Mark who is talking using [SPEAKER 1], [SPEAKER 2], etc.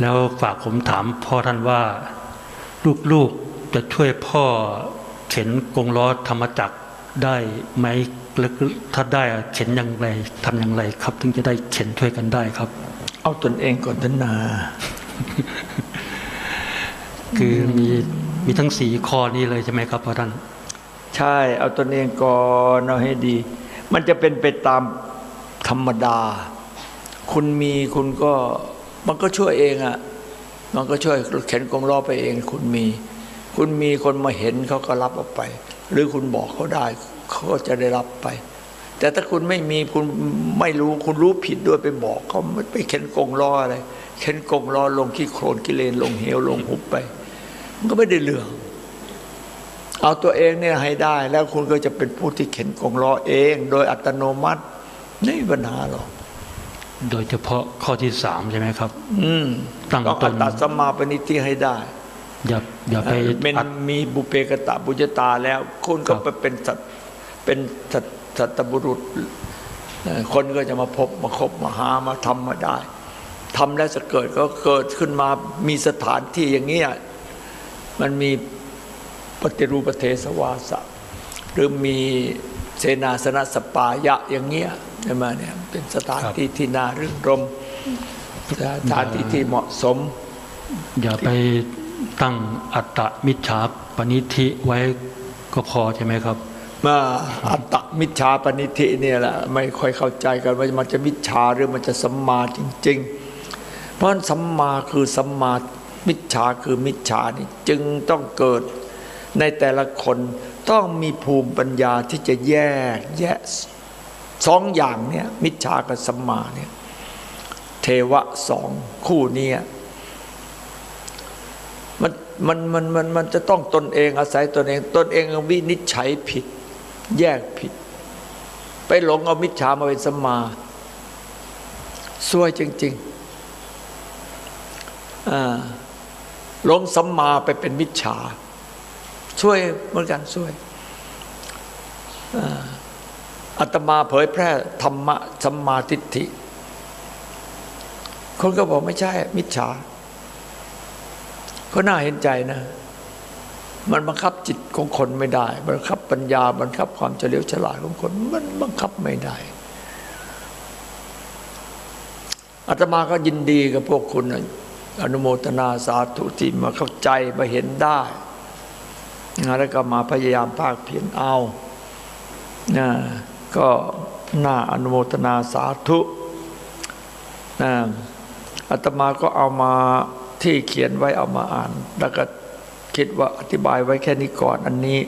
[SPEAKER 1] แล้วฝากผมถามพ่อท่านว่าลูกๆจะช่วยพ่อเข็นกงล้อธรรมจักรได้ไหมแล้วถ้าได้เข็นอย่างไรทำอย่างไรครับ ถึงจะได้เข็นช่วยกันได้ครับ
[SPEAKER 2] เอาตนเองก่อนทนา
[SPEAKER 1] คือมีมีทั้งสีข้อนี้เลยใช่ไหมครับพ่อท่าน
[SPEAKER 2] ใช่เอาตนเองก่อนเอาให้ดี มันจะเป็นไปตามธรรมดา คุณมีคุณก็ มันก็ช่วยเองอะ่ะ มันก็ช่วยเข็นกงล้อไปเอง คุณมี คุณมีคนมาเห็นเขาก็รับเออกไป หรือคุณบอกเขาได้เขาก็จะได้รับไป แต่ถ้าคุณไม่มีคุณไม่รู้คุณรู้ผิดด้วยไปบอกเขาไม่ไปเข็นกงล้ออะไรเข็นกงล้อลงขี้โคลนกิเลนลงเหวลงหุบไป มันก็ไม่ได้เรื่องเอาตัวเองเนี่ยให้ได้แล้วคุณก็จะเป็นผู้ที่เข็นกงล้อเอง โดยอัตโนมัติไม่มีปัญหาหรอก
[SPEAKER 1] โดยเฉพาะข้อที่สามใช่ไหมครับ
[SPEAKER 2] อืม
[SPEAKER 1] ตั้ง
[SPEAKER 2] ต้อง
[SPEAKER 1] ต
[SPEAKER 2] อั
[SPEAKER 1] น
[SPEAKER 2] ตตสมมาปณิธิให้ได้
[SPEAKER 1] อย่าอย่าไป
[SPEAKER 2] เป็น
[SPEAKER 1] อัด
[SPEAKER 2] มีบุเพกตะบุญญาตาแล้วคุณก็
[SPEAKER 1] ครับ
[SPEAKER 2] ไปเป็นสัตเป็นสัตสัตบุรุษเอ่อคนก็จะมาพบมาคบมาหามาทำมาได้ทำแล้วจะเกิดก็เกิดขึ้นมามีสถานที่อย่างเงี้ยมันมีปฏิรูปเทสวาสะ หรือมีเสนาสนะสปายะอย่างเงี้ย ใช่ไหมเนี่ยเป็นสถานที่ที่น่ารื่นรมสถานที่ที่เหมาะสม
[SPEAKER 1] อย่าไปตั้งอัตตมิจฉาปณิธิไว้ก็พอใช่ไหมครับ
[SPEAKER 2] มาอัตตมิจฉาปณิธิเนี่ยแหละไม่ค่อยเข้าใจกันว่ามันจะมิจฉาหรือมันจะสัมมาจริง ๆ เพราะฉะนั้นสัมมาคือสัมมามิจฉาคือมิจฉานี่จึงต้องเกิดในแต่ละคนต้องมีภูมิปัญญาที่จะแยกแยะ สองอย่างเนี่ยมิจฉากับสัมมาเนี่ยเทวะสองคู่นี้มันมันมันมันมันจะต้องตนเองอาศัยตนเอง ตนเองวินิจฉัยผิด แยกผิด ไปหลงเอามิจฉามาเป็นสัมมาซวยจริงๆหลงสัมมาไปเป็นมิจฉาช่วยเหมือนกันช่วยอ่า อาตมาเผยแพร่ธรรมะสัมมาทิฏฐิ คนก็บอกไม่ใช่ มิจฉาก็น่าเห็นใจนะ มันบังคับจิตของคนไม่ได้ บังคับปัญญา บังคับความเฉลียวฉลาดของคน มันบังคับไม่ได้อาตมาก็ยินดีกับพวกคุณอนุโมทนาสาธุที่มาเข้าใจมาเห็นได้แล้วก็มาพยายามภาคเพียรเอานะ ก็น่าอนุโมทนาสาธุนะอาตมาก็เอามาที่เขียนไว้เอามาอ่าน แล้วก็คิดว่าอธิบายไว้แค่นี้ก่อนอันนี้